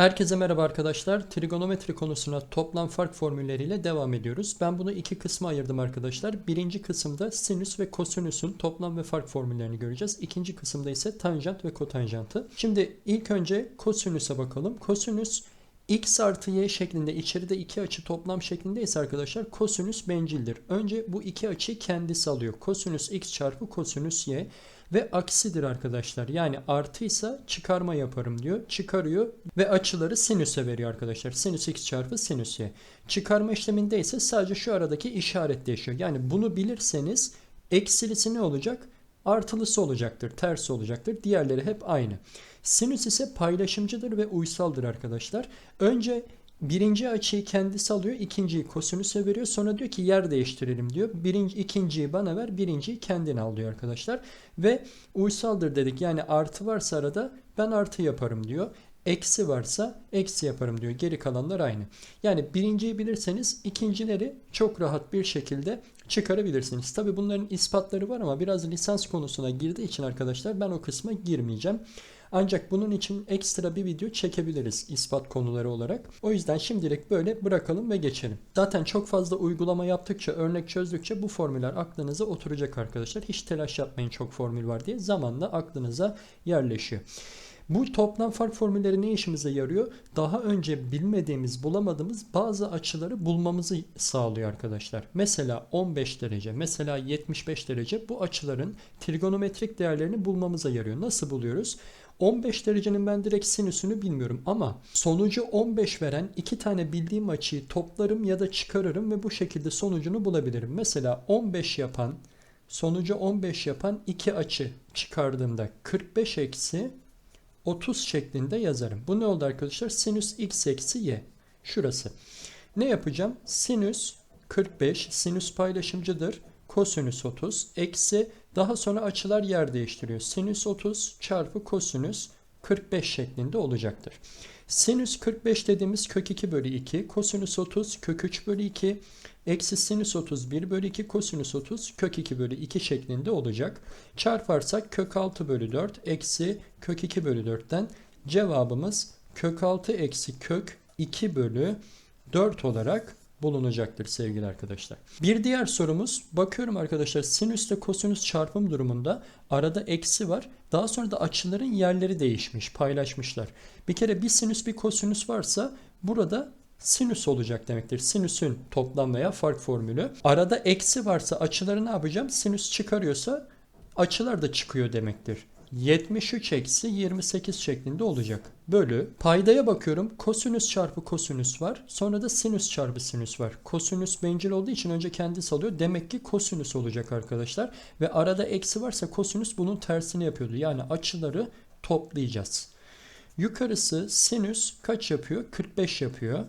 Herkese merhaba arkadaşlar. Trigonometri konusuna toplam fark formülleriyle devam ediyoruz. Ben bunu iki kısma ayırdım arkadaşlar. Birinci kısımda sinüs ve kosinüsün toplam ve fark formüllerini göreceğiz. İkinci kısımda ise tanjant ve kotanjantı. Şimdi ilk önce kosinüse bakalım. Kosinüs x artı y şeklinde içeride iki açı toplam şeklinde ise arkadaşlar kosinüs bencildir. Önce bu iki açıyı kendisi alıyor. Kosinüs x çarpı kosinüs y ve aksidir arkadaşlar. Yani artıysa çıkarma yaparım diyor. Çıkarıyor ve açıları sinüse veriyor arkadaşlar. Sinüs x çarpı sinüs y. Çıkarma işleminde ise sadece şu aradaki işaret değişiyor. Yani bunu bilirseniz eksilisi ne olacak? Artılısı olacaktır, tersi olacaktır. Diğerleri hep aynı. Sinüs ise paylaşımcıdır ve uysaldır arkadaşlar. Önce birinci açıyı kendisi alıyor, ikinciyi kosinüse veriyor. Sonra diyor ki yer değiştirelim diyor. Birinci, ikinciyi bana ver, birinciyi kendine al diyor arkadaşlar. Ve uysaldır dedik. Yani artı varsa arada ben artı yaparım diyor. Eksi varsa eksi yaparım diyor. Geri kalanlar aynı. Yani birinciyi bilirseniz ikincileri çok rahat bir şekilde çıkarabilirsiniz. Tabi bunların ispatları var ama biraz lisans konusuna girdiği için arkadaşlar ben o kısma girmeyeceğim. Ancak bunun için ekstra bir video çekebiliriz ispat konuları olarak. O yüzden şimdilik böyle bırakalım ve geçelim. Zaten çok fazla uygulama yaptıkça, örnek çözdükçe bu formüller aklınıza oturacak arkadaşlar. Hiç telaş yapmayın çok formül var diye. Zamanla aklınıza yerleşiyor. Bu toplam fark formülleri ne işimize yarıyor? Daha önce bilmediğimiz, bulamadığımız bazı açıları bulmamızı sağlıyor arkadaşlar. Mesela 15 derece, mesela 75 derece bu açıların trigonometrik değerlerini bulmamıza yarıyor. Nasıl buluyoruz? 15 derecenin ben direkt sinüsünü bilmiyorum ama sonucu 15 veren iki tane bildiğim açıyı toplarım ya da çıkarırım ve bu şekilde sonucunu bulabilirim. Mesela 15 yapan, sonucu 15 yapan iki açı çıkardığımda 45 eksi 30 şeklinde yazarım. Bu ne oldu arkadaşlar? Sinüs x eksi y. Şurası. Ne yapacağım? Sinüs 45, sinüs paylaşımcıdır. Kosinüs 30 eksi daha sonra açılar yer değiştiriyor. Sinüs 30 çarpı kosinüs 45 şeklinde olacaktır. Sinüs 45 dediğimiz kök 2 bölü 2, kosinüs 30 kök 3 bölü 2, eksi sinüs 31 bölü 2, kosinüs 30 kök 2 bölü 2 şeklinde olacak. Çarparsak kök 6 bölü 4 eksi kök 2 bölü 4'ten cevabımız kök 6 eksi kök 2 bölü 4 olarak bulunacaktır sevgili arkadaşlar. Bir diğer sorumuz bakıyorum arkadaşlar sinüs ile kosinüs çarpım durumunda arada eksi var. Daha sonra da açıların yerleri değişmiş paylaşmışlar. Bir kere bir sinüs bir kosinüs varsa burada sinüs olacak demektir. Sinüsün toplam veya fark formülü. Arada eksi varsa açıları ne yapacağım? Sinüs çıkarıyorsa açılar da çıkıyor demektir. 73 eksi 28 şeklinde olacak. Bölü paydaya bakıyorum kosinüs çarpı kosinüs var. Sonra da sinüs çarpı sinüs var. Kosinüs bencil olduğu için önce kendisi alıyor. Demek ki kosinüs olacak arkadaşlar. Ve arada eksi varsa kosinüs bunun tersini yapıyordu. Yani açıları toplayacağız. Yukarısı sinüs kaç yapıyor? 45 yapıyor.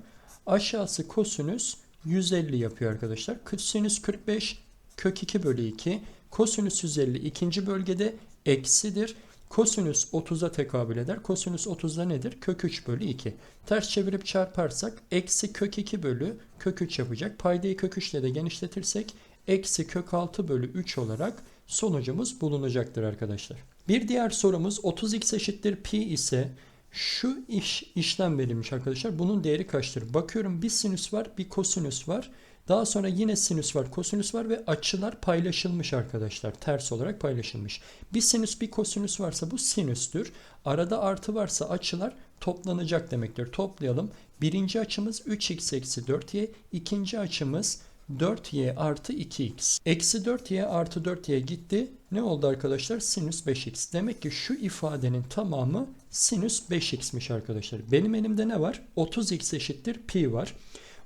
Aşağısı kosinüs 150 yapıyor arkadaşlar. Sinüs 45 kök 2 bölü 2. Kosinüs 150 ikinci bölgede eksidir. Kosinüs 30'a tekabül eder. Kosinüs 30'da nedir? Kök 3 bölü 2. Ters çevirip çarparsak eksi kök 2 bölü kök 3 yapacak. Paydayı kök 3 ile de genişletirsek eksi kök 6 bölü 3 olarak sonucumuz bulunacaktır arkadaşlar. Bir diğer sorumuz 30x eşittir pi ise şu iş işlem verilmiş arkadaşlar. Bunun değeri kaçtır? Bakıyorum bir sinüs var bir kosinüs var. Daha sonra yine sinüs var, kosinüs var ve açılar paylaşılmış arkadaşlar. Ters olarak paylaşılmış. Bir sinüs bir kosinüs varsa bu sinüstür. Arada artı varsa açılar toplanacak demektir. Toplayalım. Birinci açımız 3x eksi 4y. ikinci açımız 4y artı 2x. Eksi 4y artı 4y gitti. Ne oldu arkadaşlar? Sinüs 5x. Demek ki şu ifadenin tamamı sinüs 5x'miş arkadaşlar. Benim elimde ne var? 30x eşittir pi var.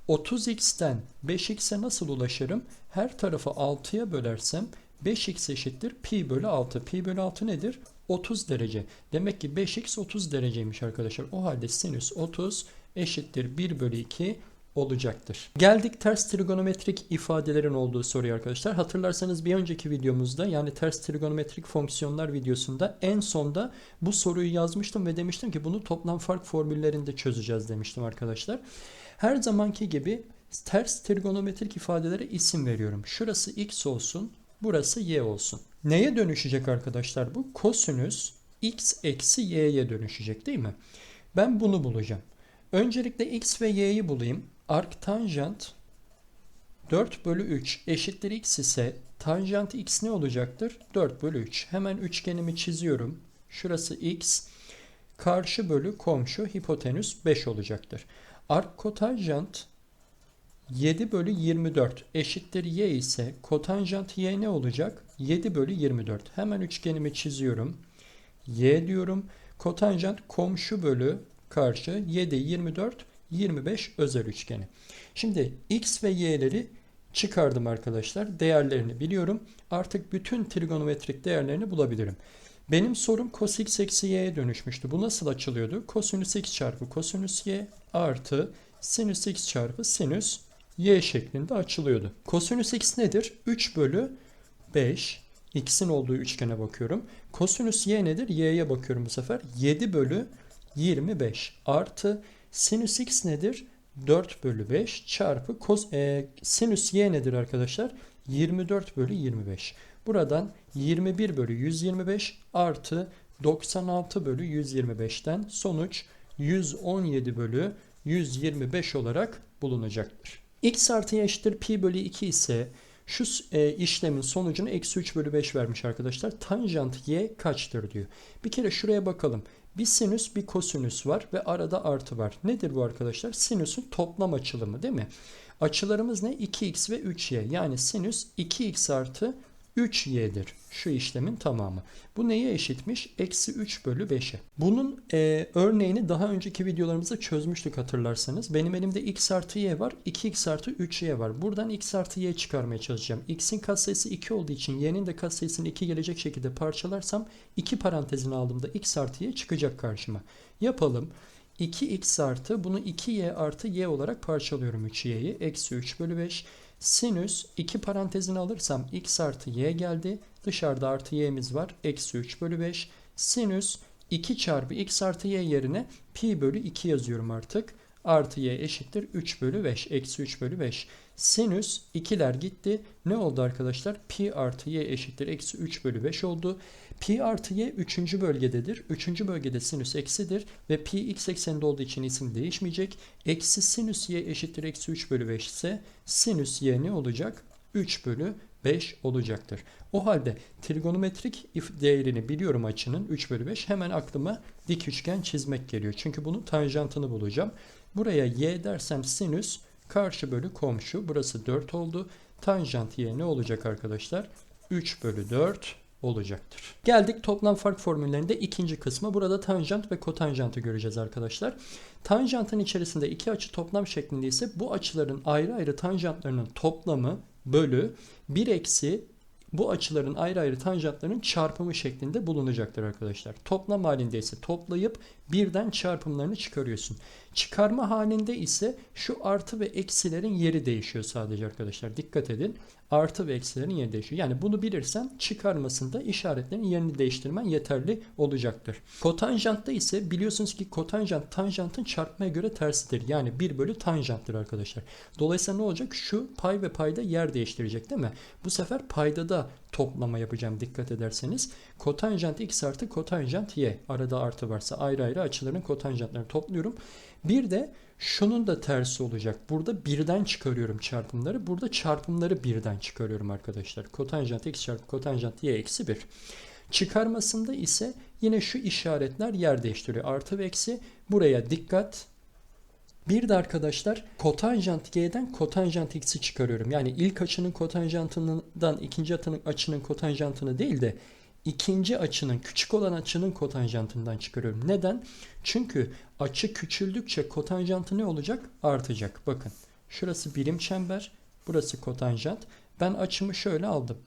30x'ten 5x'e nasıl ulaşırım? Her tarafı 6'ya bölersem 5x eşittir pi bölü 6. Pi bölü 6 nedir? 30 derece. Demek ki 5x 30 dereceymiş arkadaşlar. O halde sinüs 30 eşittir 1 bölü 2 olacaktır. Geldik ters trigonometrik ifadelerin olduğu soruya arkadaşlar. Hatırlarsanız bir önceki videomuzda yani ters trigonometrik fonksiyonlar videosunda en sonda bu soruyu yazmıştım ve demiştim ki bunu toplam fark formüllerinde çözeceğiz demiştim arkadaşlar. Her zamanki gibi ters trigonometrik ifadelere isim veriyorum. Şurası x olsun, burası y olsun. Neye dönüşecek arkadaşlar bu? Kosinüs x eksi y'ye dönüşecek değil mi? Ben bunu bulacağım. Öncelikle x ve y'yi bulayım. Arc tanjant 4 bölü 3 eşittir x ise tanjant x ne olacaktır? 4 bölü 3. Hemen üçgenimi çiziyorum. Şurası x. Karşı bölü komşu hipotenüs 5 olacaktır. Arc kotanjant 7 bölü 24 eşittir y ise kotanjant y ne olacak? 7 bölü 24. Hemen üçgenimi çiziyorum. y diyorum. Kotanjant komşu bölü karşı 7, 24, 25 özel üçgeni. Şimdi x ve y'leri çıkardım arkadaşlar. Değerlerini biliyorum. Artık bütün trigonometrik değerlerini bulabilirim. Benim sorum cos eksi y'ye dönüşmüştü. Bu nasıl açılıyordu? Kosinüs x çarpı kosinüs y artı sinüs x çarpı sinüs y şeklinde açılıyordu. Kosinüs x nedir? 3 bölü 5. X'in olduğu üçgene bakıyorum. Kosinüs y nedir? Y'ye bakıyorum bu sefer. 7 bölü 25 artı sinüs x nedir? 4 bölü 5 çarpı kos, e, sinüs y nedir arkadaşlar? 24 bölü 25. Buradan 21 bölü 125 artı 96 bölü 125'ten sonuç 117 bölü 125 olarak bulunacaktır. x artı y eşittir pi bölü 2 ise şu e, işlemin sonucunu eksi 3 bölü 5 vermiş arkadaşlar. Tanjant y kaçtır diyor. Bir kere şuraya bakalım. Bir sinüs bir kosinüs var ve arada artı var. Nedir bu arkadaşlar? Sinüsün toplam açılımı değil mi? Açılarımız ne? 2x ve 3y. Yani sinüs 2x artı 3y'dir. Şu işlemin tamamı. Bu neye eşitmiş? Eksi 3 bölü 5'e. Bunun e, örneğini daha önceki videolarımızda çözmüştük hatırlarsanız. Benim elimde x artı y var. 2x artı 3y var. Buradan x artı y çıkarmaya çalışacağım. x'in katsayısı 2 olduğu için y'nin de katsayısını 2 gelecek şekilde parçalarsam 2 parantezini aldığımda x artı y çıkacak karşıma. Yapalım. 2x artı bunu 2y artı y olarak parçalıyorum 3y'yi. Eksi 3 bölü 5. Sinüs 2 parantezini alırsam x artı y geldi. Dışarıda artı y'miz var. Eksi 3 bölü 5. Sinüs 2 çarpı x artı y yerine pi bölü 2 yazıyorum artık. Artı y eşittir 3 bölü 5. Eksi 3 bölü 5. Sinüs 2'ler gitti. Ne oldu arkadaşlar? Pi artı y eşittir. Eksi 3 bölü 5 oldu. Pi artı y 3. bölgededir. 3. bölgede sinüs eksidir. Ve pi x ekseninde olduğu için isim değişmeyecek. Eksi sinüs y eşittir. Eksi 3 bölü 5 ise sinüs y ne olacak? 3 bölü 5 olacaktır. O halde trigonometrik değerini biliyorum açının 3 bölü 5. Hemen aklıma dik üçgen çizmek geliyor. Çünkü bunun tanjantını bulacağım. Buraya y dersem sinüs karşı bölü komşu. Burası 4 oldu. Tanjant y ne olacak arkadaşlar? 3 bölü 4 olacaktır. Geldik toplam fark formüllerinde ikinci kısma. Burada tanjant ve kotanjantı göreceğiz arkadaşlar. Tanjantın içerisinde iki açı toplam şeklinde ise bu açıların ayrı ayrı tanjantlarının toplamı bölü 1 eksi bu açıların ayrı ayrı tanjantlarının çarpımı şeklinde bulunacaktır arkadaşlar. Toplam halinde ise toplayıp birden çarpımlarını çıkarıyorsun. Çıkarma halinde ise şu artı ve eksilerin yeri değişiyor sadece arkadaşlar. Dikkat edin. Artı ve eksilerin yeri değişiyor. Yani bunu bilirsen çıkarmasında işaretlerin yerini değiştirmen yeterli olacaktır. Kotanjantta ise biliyorsunuz ki kotanjant tanjantın çarpmaya göre tersidir. Yani 1 bölü tanjanttır arkadaşlar. Dolayısıyla ne olacak? Şu pay ve payda yer değiştirecek değil mi? Bu sefer payda da toplama yapacağım dikkat ederseniz. Kotanjant x artı kotanjant y. Arada artı varsa ayrı ayrı açıların kotanjantlarını topluyorum. Bir de şunun da tersi olacak. Burada birden çıkarıyorum çarpımları. Burada çarpımları birden çıkarıyorum arkadaşlar. Kotanjant x çarpı kotanjant y eksi 1. Çıkarmasında ise yine şu işaretler yer değiştiriyor. Artı ve eksi. Buraya dikkat. Bir de arkadaşlar kotanjant y'den kotanjant x'i çıkarıyorum. Yani ilk açının kotanjantından ikinci açının, açının kotanjantını değil de ikinci açının küçük olan açının kotanjantından çıkarıyorum. Neden? Çünkü açı küçüldükçe kotanjantı ne olacak? Artacak. Bakın şurası birim çember. Burası kotanjant. Ben açımı şöyle aldım.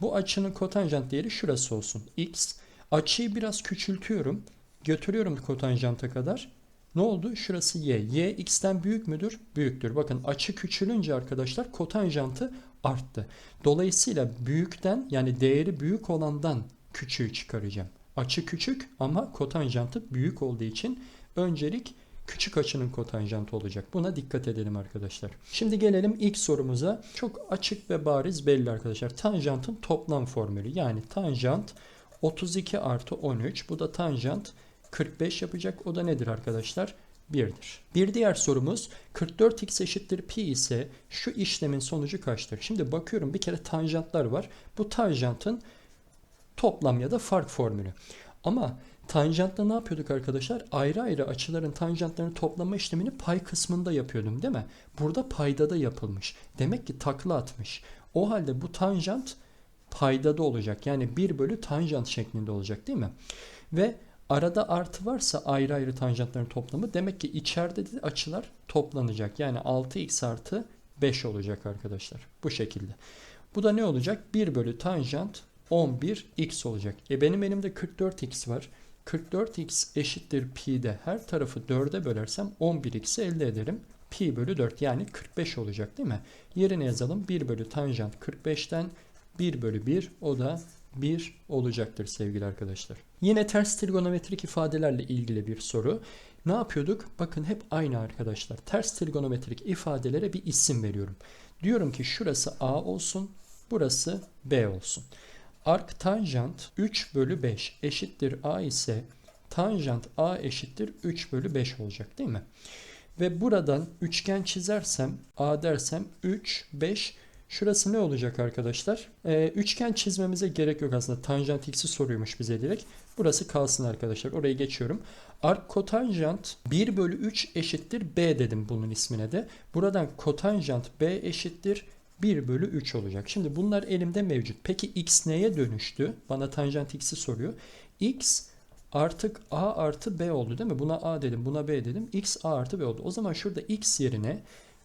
Bu açının kotanjant değeri şurası olsun. X. Açıyı biraz küçültüyorum. Götürüyorum kotanjanta kadar. Ne oldu? Şurası y. y x'ten büyük müdür? Büyüktür. Bakın açı küçülünce arkadaşlar kotanjantı arttı. Dolayısıyla büyükten yani değeri büyük olandan küçüğü çıkaracağım. Açı küçük ama kotanjantı büyük olduğu için öncelik küçük açının kotanjantı olacak. Buna dikkat edelim arkadaşlar. Şimdi gelelim ilk sorumuza. Çok açık ve bariz belli arkadaşlar. Tanjantın toplam formülü. Yani tanjant 32 artı 13. Bu da tanjant 45 yapacak. O da nedir arkadaşlar? 1'dir. Bir diğer sorumuz 44x eşittir pi ise şu işlemin sonucu kaçtır? Şimdi bakıyorum bir kere tanjantlar var. Bu tanjantın toplam ya da fark formülü. Ama tanjantta ne yapıyorduk arkadaşlar? Ayrı ayrı açıların tanjantlarını toplama işlemini pay kısmında yapıyordum değil mi? Burada payda da yapılmış. Demek ki takla atmış. O halde bu tanjant payda da olacak. Yani 1 bölü tanjant şeklinde olacak değil mi? Ve arada artı varsa ayrı ayrı tanjantların toplamı demek ki içeride de açılar toplanacak. Yani 6x artı 5 olacak arkadaşlar. Bu şekilde. Bu da ne olacak? 1 bölü tanjant 11x olacak. E benim elimde 44x var. 44x eşittir pi'de her tarafı 4'e bölersem 11x'i elde ederim. Pi bölü 4 yani 45 olacak değil mi? Yerine yazalım. 1 bölü tanjant 45'ten 1 bölü 1 o da 1 olacaktır sevgili arkadaşlar. Yine ters trigonometrik ifadelerle ilgili bir soru. Ne yapıyorduk? Bakın hep aynı arkadaşlar. Ters trigonometrik ifadelere bir isim veriyorum. Diyorum ki şurası A olsun, burası B olsun. Ark tanjant 3 bölü 5 eşittir A ise tanjant A eşittir 3 bölü 5 olacak değil mi? Ve buradan üçgen çizersem A dersem 3, 5 Şurası ne olacak arkadaşlar? Ee, üçgen çizmemize gerek yok aslında. Tanjant x'i soruyormuş bize direkt. Burası kalsın arkadaşlar. Orayı geçiyorum. Ark kotanjant 1 bölü 3 eşittir B dedim bunun ismine de. Buradan kotanjant B eşittir 1 bölü 3 olacak. Şimdi bunlar elimde mevcut. Peki x neye dönüştü? Bana tanjant x'i soruyor. x artık a artı b oldu değil mi? Buna a dedim, buna b dedim. x a artı b oldu. O zaman şurada x yerine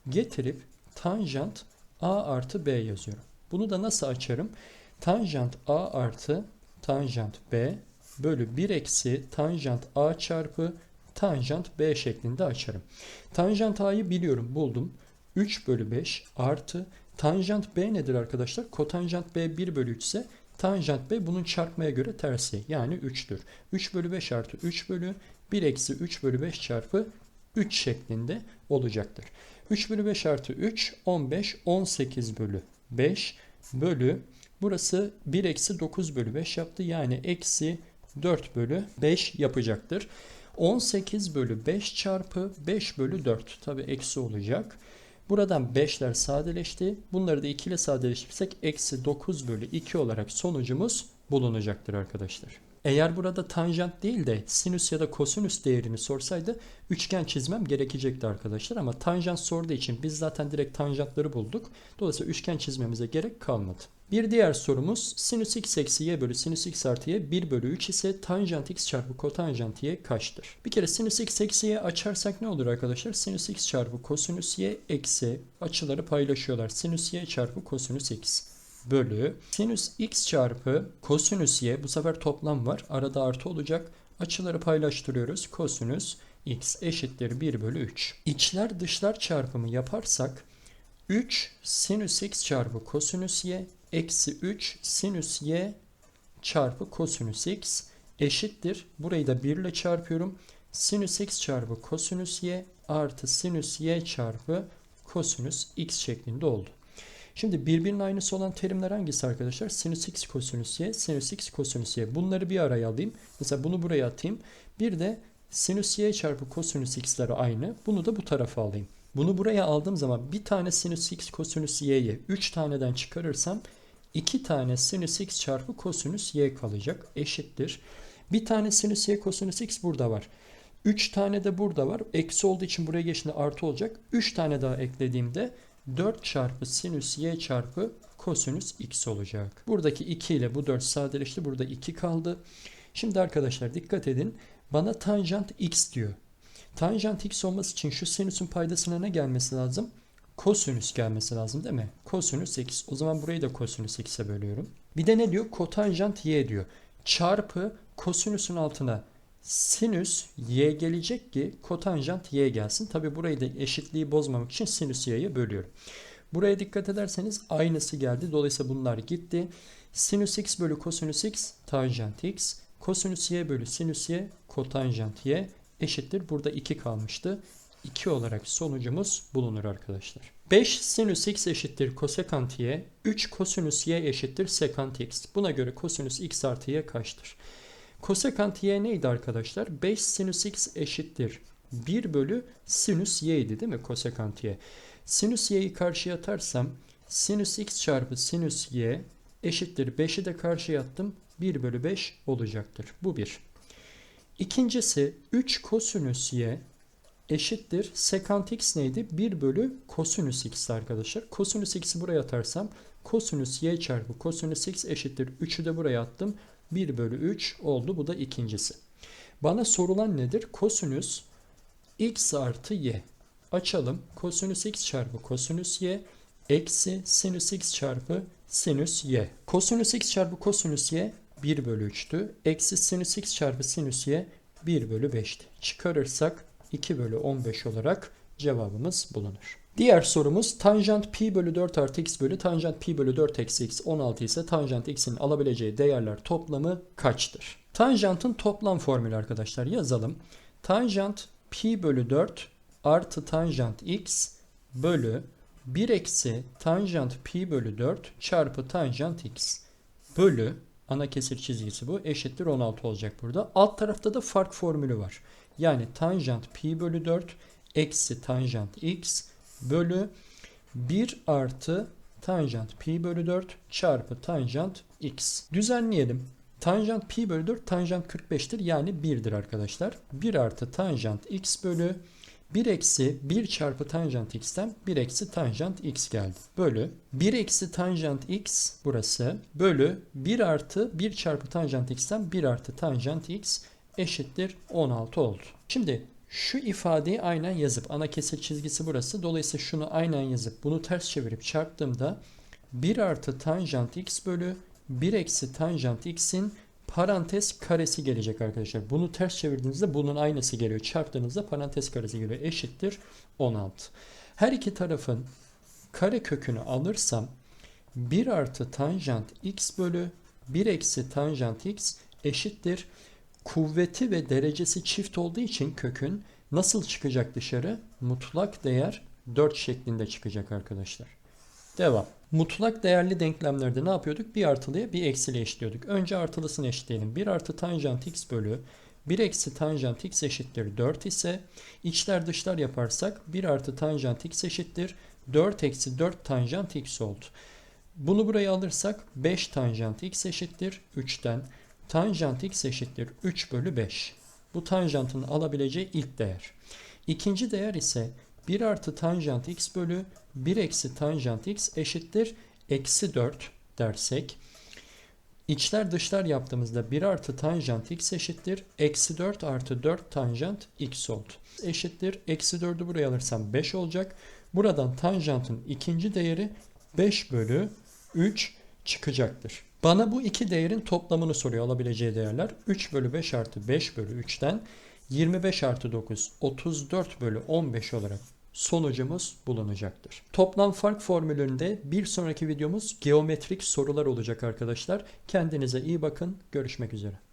getirip tanjant a artı b yazıyorum. Bunu da nasıl açarım? Tanjant a artı tanjant b bölü 1 eksi tanjant a çarpı tanjant b şeklinde açarım. Tanjant a'yı biliyorum buldum. 3 bölü 5 artı tanjant b nedir arkadaşlar? Kotanjant b 1 bölü 3 ise tanjant b bunun çarpmaya göre tersi yani 3'tür. 3 bölü 5 artı 3 bölü 1 eksi 3 bölü 5 çarpı 3 şeklinde olacaktır. 3 bölü 5 artı 3 15 18 bölü 5 bölü burası 1 eksi 9 bölü 5 yaptı. Yani eksi 4 bölü 5 yapacaktır. 18 bölü 5 çarpı 5 bölü 4 tabi eksi olacak. Buradan 5'ler sadeleşti. Bunları da 2 ile sadeleştirirsek eksi 9 bölü 2 olarak sonucumuz bulunacaktır arkadaşlar. Eğer burada tanjant değil de sinüs ya da kosinüs değerini sorsaydı üçgen çizmem gerekecekti arkadaşlar. Ama tanjant sorduğu için biz zaten direkt tanjantları bulduk. Dolayısıyla üçgen çizmemize gerek kalmadı. Bir diğer sorumuz sinüs x eksi y bölü sinüs x artı y 1 bölü 3 ise tanjant x çarpı kotanjant y kaçtır? Bir kere sinüs x eksi y açarsak ne olur arkadaşlar? Sinüs x çarpı kosinüs y eksi açıları paylaşıyorlar. Sinüs y çarpı kosinüs x bölü sinüs x çarpı kosinüs y bu sefer toplam var. Arada artı olacak. Açıları paylaştırıyoruz. Kosinüs x eşittir 1 bölü 3. İçler dışlar çarpımı yaparsak 3 sinüs x çarpı kosinüs y eksi 3 sinüs y çarpı kosinüs x eşittir. Burayı da 1 ile çarpıyorum. Sinüs x çarpı kosinüs y artı sinüs y çarpı kosinüs x şeklinde oldu. Şimdi birbirinin aynısı olan terimler hangisi arkadaşlar? Sinüs x kosinüs y, sinüs x kosinüs y. Bunları bir araya alayım. Mesela bunu buraya atayım. Bir de sinüs y çarpı kosinüs x'leri aynı. Bunu da bu tarafa alayım. Bunu buraya aldığım zaman bir tane sinüs x kosinüs y'yi 3 taneden çıkarırsam 2 tane sinüs x çarpı kosinüs y kalacak. Eşittir. Bir tane sinüs y kosinüs x burada var. 3 tane de burada var. Eksi olduğu için buraya geçtiğinde artı olacak. 3 tane daha eklediğimde 4 çarpı sinüs y çarpı kosinüs x olacak. Buradaki 2 ile bu 4 sadeleşti. Burada 2 kaldı. Şimdi arkadaşlar dikkat edin. Bana tanjant x diyor. Tanjant x olması için şu sinüsün paydasına ne gelmesi lazım? Kosinüs gelmesi lazım değil mi? Kosinüs x. O zaman burayı da kosinüs x'e bölüyorum. Bir de ne diyor? Kotanjant y diyor. Çarpı kosinüsün altına sinüs y gelecek ki kotanjant y gelsin. Tabi burayı da eşitliği bozmamak için sinüs y'ye bölüyorum. Buraya dikkat ederseniz aynısı geldi. Dolayısıyla bunlar gitti. Sinüs x bölü kosinüs x tanjant x. Kosinüs y bölü sinüs y kotanjant y eşittir. Burada 2 kalmıştı. 2 olarak sonucumuz bulunur arkadaşlar. 5 sinüs x eşittir kosekant y. 3 kosinüs y eşittir sekant x. Buna göre kosinüs x artı y kaçtır? Kosekant y neydi arkadaşlar? 5 sinüs x eşittir 1 bölü sinüs y'ydi değil mi? Kosekant y. Sinüs y'yi karşıya atarsam sinüs x çarpı sinüs y eşittir 5'i de karşıya attım. 1 bölü 5 olacaktır. Bu bir. İkincisi 3 kosinüs y eşittir. Sekant x neydi? 1 bölü kosinüs x arkadaşlar. Kosinüs x'i buraya atarsam kosinüs y çarpı kosinüs x eşittir. 3'ü de buraya attım. 1 bölü 3 oldu. Bu da ikincisi. Bana sorulan nedir? Kosinüs x artı y. Açalım. Kosinüs x çarpı kosinüs y eksi sinüs x çarpı sinüs y. Kosinüs x çarpı kosinüs y 1 bölü 3'tü. Eksi sinüs x çarpı sinüs y 1 bölü 5'ti. Çıkarırsak 2 bölü 15 olarak cevabımız bulunur. Diğer sorumuz tanjant pi bölü 4 artı x bölü tanjant pi bölü 4 eksi x 16 ise tanjant x'in alabileceği değerler toplamı kaçtır? Tanjantın toplam formülü arkadaşlar yazalım. Tanjant pi bölü 4 artı tanjant x bölü 1 eksi tanjant pi bölü 4 çarpı tanjant x bölü ana kesir çizgisi bu eşittir 16 olacak burada. Alt tarafta da fark formülü var. Yani tanjant pi bölü 4 eksi tanjant x bölü 1 artı tanjant pi bölü 4 çarpı tanjant x. Düzenleyelim. Tanjant pi bölü 4 tanjant 45'tir yani 1'dir arkadaşlar. 1 artı tanjant x bölü 1 eksi 1 çarpı tanjant x'ten 1 eksi tanjant x geldi. Bölü 1 eksi tanjant x burası bölü 1 artı 1 çarpı tanjant x'ten 1 artı tanjant x eşittir 16 oldu. Şimdi şu ifadeyi aynen yazıp ana kesir çizgisi burası. Dolayısıyla şunu aynen yazıp bunu ters çevirip çarptığımda 1 artı tanjant x bölü 1 eksi tanjant x'in parantez karesi gelecek arkadaşlar. Bunu ters çevirdiğinizde bunun aynısı geliyor. Çarptığınızda parantez karesi geliyor. Eşittir 16. Her iki tarafın kare kökünü alırsam 1 artı tanjant x bölü 1 eksi tanjant x eşittir. Kuvveti ve derecesi çift olduğu için kökün nasıl çıkacak dışarı? Mutlak değer 4 şeklinde çıkacak arkadaşlar. Devam. Mutlak değerli denklemlerde ne yapıyorduk? Bir artılıya bir eksili eşitliyorduk. Önce artılısını eşitleyelim. 1 artı tanjant x bölü 1 eksi tanjant x eşittir 4 ise içler dışlar yaparsak 1 artı tanjant x eşittir 4 eksi 4 tanjant x oldu. Bunu buraya alırsak 5 tanjant x eşittir 3'ten tanjant x eşittir 3 bölü 5. Bu tanjantın alabileceği ilk değer. İkinci değer ise 1 artı tanjant x bölü 1 eksi tanjant x eşittir eksi 4 dersek içler dışlar yaptığımızda 1 artı tanjant x eşittir eksi 4 artı 4 tanjant x oldu. Eşittir eksi 4'ü buraya alırsam 5 olacak. Buradan tanjantın ikinci değeri 5 bölü 3 çıkacaktır. Bana bu iki değerin toplamını soruyor alabileceği değerler. 3 bölü 5 artı 5 bölü 3'ten 25 artı 9 34 bölü 15 olarak sonucumuz bulunacaktır. Toplam fark formülünde bir sonraki videomuz geometrik sorular olacak arkadaşlar. Kendinize iyi bakın. Görüşmek üzere.